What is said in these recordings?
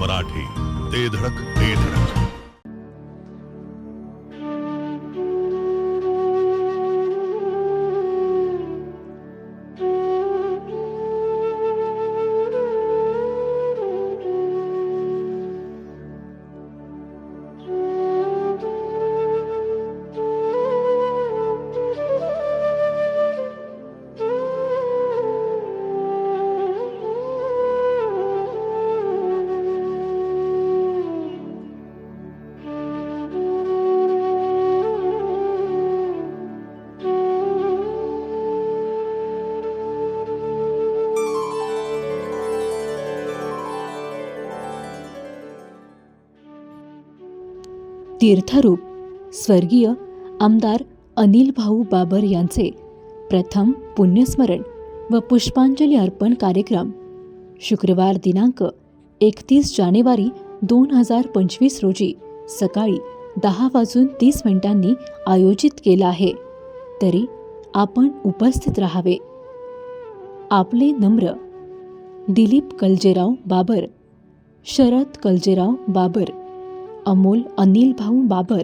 मराठी. ते धडक ते धडक. तीर्थरूप स्वर्गीय आमदार अनिल भाऊ बाबर यांचे प्रथम पुण्यस्मरण व पुष्पांजली अर्पण कार्यक्रम. शुक्रवार दिनांक एकतीस जानेवारी दोन हजार पंचवीस रोजी सकाळी दहा वाजून तीस मिनिटांनी आयोजित केला आहे. तरी आपण उपस्थित राहावे. आपले नम्र दिलीप कलजेराव बाबर शरद कलजेराव बाबर अमोल अनिल भाऊ बाबर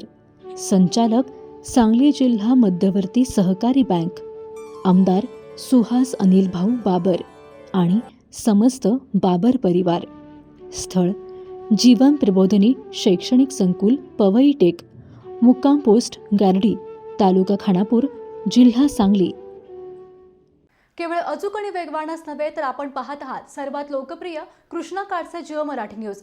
संचालक सांगली जिल्हा मध्यवर्ती सहकारी बँक आमदार सुहास अनिल भाऊ बाबर आणि समस्त बाबर परिवार. स्थळ जीवन प्रबोधनी शैक्षणिक संकुल पवई टेक मुक्काम पोस्ट गारडी तालुका खानापूर जिल्हा सांगली. केवळ अचूक आणि वेगवानच नव्हे तर आपण पाहत आहात सर्वात लोकप्रिय कृष्णा काडसे जिओ मराठी न्यूज.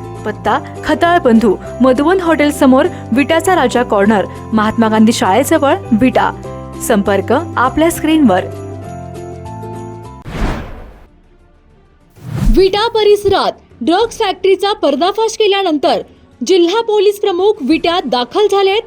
पत्ता खताळ बंधू मधुवन हॉटेल समोर विटाचा राजा कॉर्नर महात्मा गांधी शाळेजवळ विटा. संपर्क आपल्या स्क्रीनवर विटा परिसरात ड्रग्ज फॅक्टरीचा पर्दाफाश केल्यानंतर जिल्हा पोलीस प्रमुख विट्यात दाखल झालेत.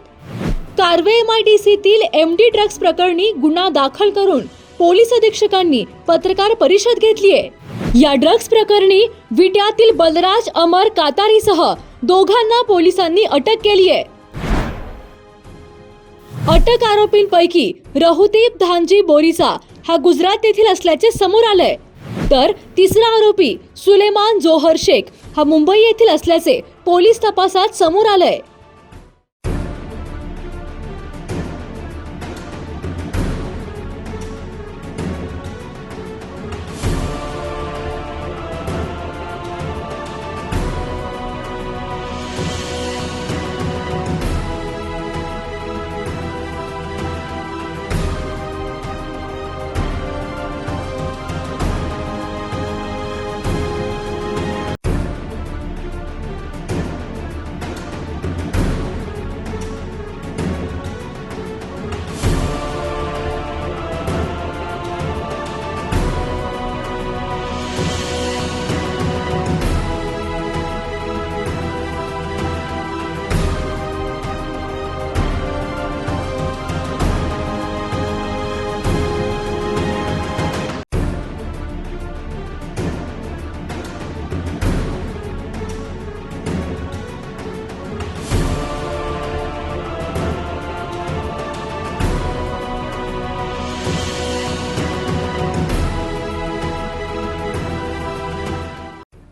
कारवे एमआयडीसीतील एम डी ड्रग्ज प्रकरणी गुन्हा दाखल करून पोलीस अधीक्षकांनी पत्रकार परिषद घेतलीये. या ड्रग्ज प्रकरणी विट्यातील बलराज अमर कातारीसह दोघांना पोलिसांनी अटक केली आहे. अटक आरोपींपैकी रहुदीप धानजी बोरीसा हा गुजरात येथील असल्याचे समोर आलंय. तर तिसरा आरोपी सुलेमान जोहर शेख हा मुंबई येथील असल्याचे पोलीस तपासात समोर आलंय.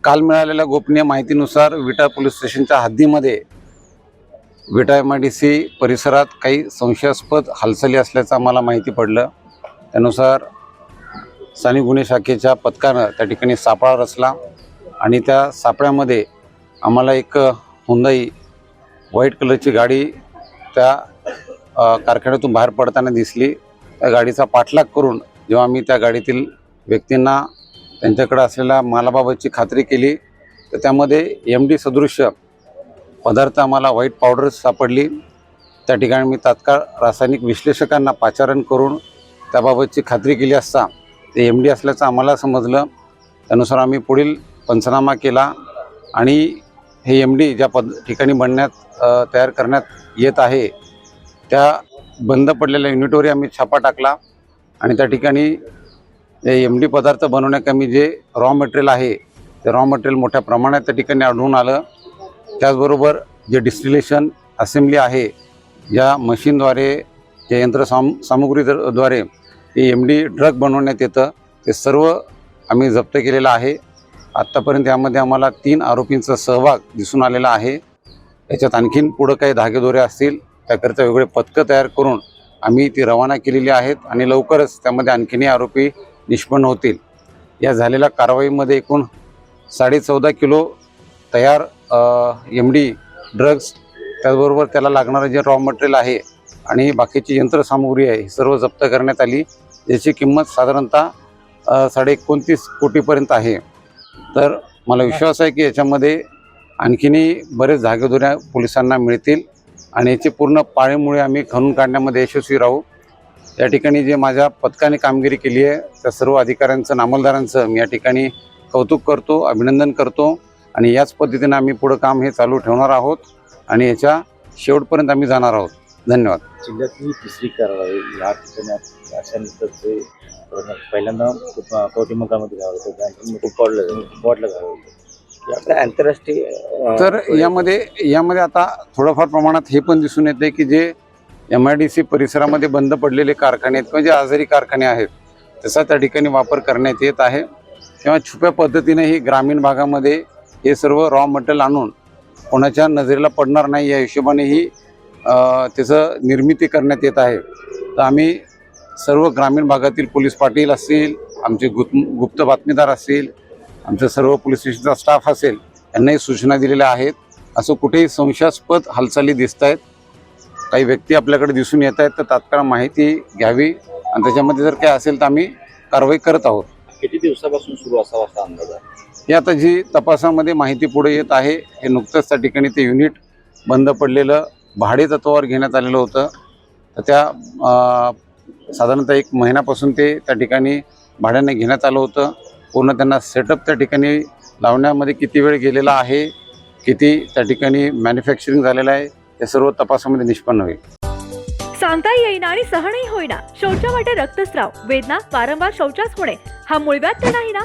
काल मिळालेल्या गोपनीय माहितीनुसार विटा पोलीस स्टेशनच्या हद्दीमध्ये Vita M I D C परिसरात काही संशयास्पद हालचाली असल्याचं आम्हाला माहिती पडलं. त्यानुसार स्थानिक गुन्हे शाखेच्या पथकानं त्या ठिकाणी सापळा रचला आणि त्या सापळ्यामध्ये आम्हाला एक हुंदाई व्हाईट कलरची गाडी त्या कारखान्यातून बाहेर पडताना दिसली. त्या गाडीचा पाठलाग करून जेव्हा आम्ही त्या गाडीतील व्यक्तींना त्यांच्याकडे असलेल्या मालाबाबतची खात्री केली तर त्यामध्ये एम डी सदृश्य पदार्थ आम्हाला व्हाईट पावडर सापडली. त्या ठिकाणी मी तात्काळ रासायनिक विश्लेषकांना पाचारण करून त्याबाबतची खात्री केली असता ते एम डी असल्याचं आम्हाला समजलं. त्यानुसार आम्ही पुढील पंचनामा केला आणि हे एम डी ज्या पद ठिकाणी बनण्यात तयार करण्यात येत आहे त्या बंद पडलेल्या युनिटवरही आम्ही छापा टाकला आणि त्या ठिकाणी एम डी पदार्थ बनवण्याकमी जे रॉ मटेरियल आहे ते रॉ मटेरियल मोठ्या प्रमाणात त्या ठिकाणी आढळून आलं. त्याचबरोबर जे डिस्टिलेशन असेंब्ली आहे या मशीनद्वारे या यंत्रसाम सामुग्रीद्वारे हे एम डी ड्रग बनवण्यात येतं. ते सर्व आम्ही जप्त केलेलं आहे. आत्तापर्यंत यामध्ये आम्हाला तीन आरोपींचा सहभाग दिसून आलेला आहे. याच्यात आणखीन पुढं काही धागेदोरे असतील त्याकरिता वेगळे पथकं तयार करून आम्ही ती रवाना केलेली आहेत आणि लवकरच त्यामध्ये आणखीनही आरोपी निष्पन्न होतील. या झालेल्या कारवाईमध्ये एकूण साडेचौदा किलो तयार एम डी ड्रग्स त्याचबरोबर त्याला लागणारं जे रॉ मटेरियल आहे आणि बाकीची यंत्रसामुग्री आहे सर्व जप्त करण्यात आली याची किंमत साधारणतः साडे एकोणतीस कोटीपर्यंत आहे. तर मला विश्वास आहे की याच्यामध्ये आणखीनही बरेच धागेदोऱ्या पोलिसांना मिळतील आणि याची पूर्ण पाळीमुळे आम्ही खणून काढण्यामध्ये यशस्वी राहू. या ठिकाणी जे माझ्या पथकाने कामगिरी केली आहे त्या सर्व अधिकाऱ्यांचं नामलदारांचं मी या ठिकाणी कौतुक करतो अभिनंदन करतो आणि याच पद्धतीने आम्ही पुढं काम हे चालू ठेवणार आहोत आणि याच्या शेवटपर्यंत आम्ही जाणार आहोत. धन्यवाद. जिल्ह्यातली तिसरी कारवाई या ठिकाणी अशानंतरचे पहिल्यांदा खूप कौटुंबिकामध्ये गाव होतं वाढलं गाव होतं. आपल्या आंतरराष्ट्रीय तर यामध्ये यामध्ये आता थोडंफार प्रमाणात हे पण दिसून येते की जे एम आय डी सी परिसरामध्ये बंद पडलेले कारखाने आहेत किंवा जे आजारी कारखाने आहेत त्याचा त्या ठिकाणी वापर करण्यात येत आहे. किंवा छुप्या पद्धतीने ही ग्रामीण भागामध्ये हे सर्व रॉ मटेरियल आणून कोणाच्या नजरेला पडणार नाही या हिशोबाने ही त्याचं निर्मिती करण्यात येत आहे. तर आम्ही सर्व ग्रामीण भागातील पोलीस पाटील असतील आमचे गुप्त गुप्त बातमीदार असतील आमचं सर्व पोलीस स्टेशनचा स्टाफ असेल यांनाही सूचना दिलेल्या आहेत. असं कुठेही संशयास्पद हालचाली दिसत आहेत काही व्यक्ती आपल्याकडे दिसून येत आहेत तर तात्काळ माहिती घ्यावी. आणि त्याच्यामध्ये जर काही असेल तर आम्ही कारवाई करत आहोत. किती दिवसापासून सुरू असावा असा अंदाज आहे? हे आता जी तपासामध्ये माहिती पुढे येत आहे हे नुकतंच त्या ठिकाणी ते युनिट बंद पडलेलं भाडे तत्वावर घेण्यात आलेलं होतं. तर त्या साधारणतः एक महिन्यापासून ते त्या ठिकाणी भाड्याने घेण्यात आलं होतं. पूर्ण त्यांना सेटअप त्या ठिकाणी लावण्यामध्ये किती वेळ गेलेला आहे किती त्या ठिकाणी मॅन्युफॅक्चरिंग झालेलं आहे हे सर्व तपासामध्ये निष्पन्न होईल. सांगता येईना आणि सहनही होईना. शौचा वाटे रक्तस्राव. वेदना वारंवार शौचास होणे. हा मूळव्याध तर नाही ना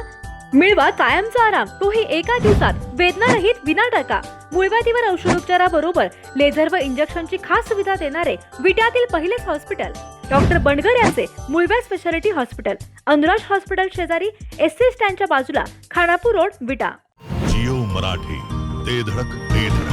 मिळवा कायमचा आराम. तोही एका दिवसात. वेदना रहित विना टाका मूळव्याधीवर औषधोपचाराबरोबर लेझर व इंजेक्शनची खास सुविधा देणारे विट्यातील पहिलेच हॉस्पिटल. डॉक्टर बंडगर यांचे मूळव्याध स्पेशालिटी हॉस्पिटल. अनुराज हॉस्पिटल शेजारी एस सी स्टँडच्या बाजूला खानापूर रोड विटा. जिओ मराठी. ते धडक ते धडक.